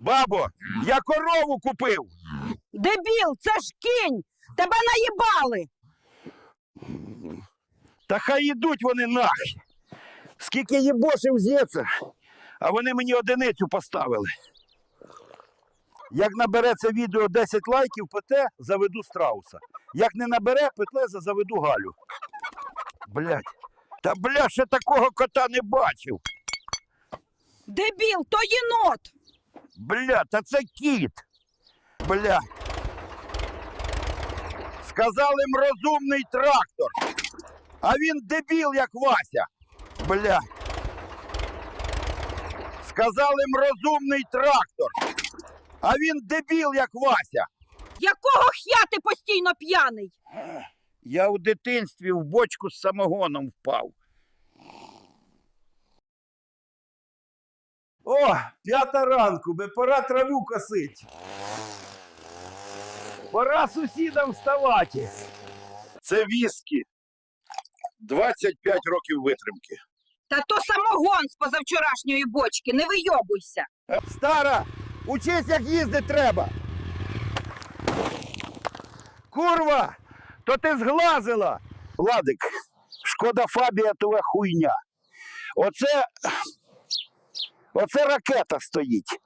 Бабо, я корову купив. Дебіл, це ж кінь! Тебе наїбали! Та хай ідуть вони нахер. Скільки їбошив з'ється, а вони мені одиницю поставили. Як набере це відео 10 лайків, пете, заведу страуса. Як не набере, петлеза заведу Галю. Блять. Та бля, ще такого кота не бачив. Дебіл, то єнот! Бля, та це кіт. Бля. Сказали їм розумний трактор. А він дебіл, як Вася. Бля. Сказали їм розумний трактор. А він дебіл, як Вася. Якого х'я ти постійно п'яний? Я у дитинстві в бочку з самогоном впав. О, п'ята ранку, би пора траву косить. Пора сусідам вставати. Це віскі. 25 років витримки. Та то самогон з позавчорашньої бочки, не вийобуйся. Стара, учись, як їздити треба. Курва, то ти зглазила. Владик, шкода Фабія твоя хуйня. Оце. Оце ракета стоїть.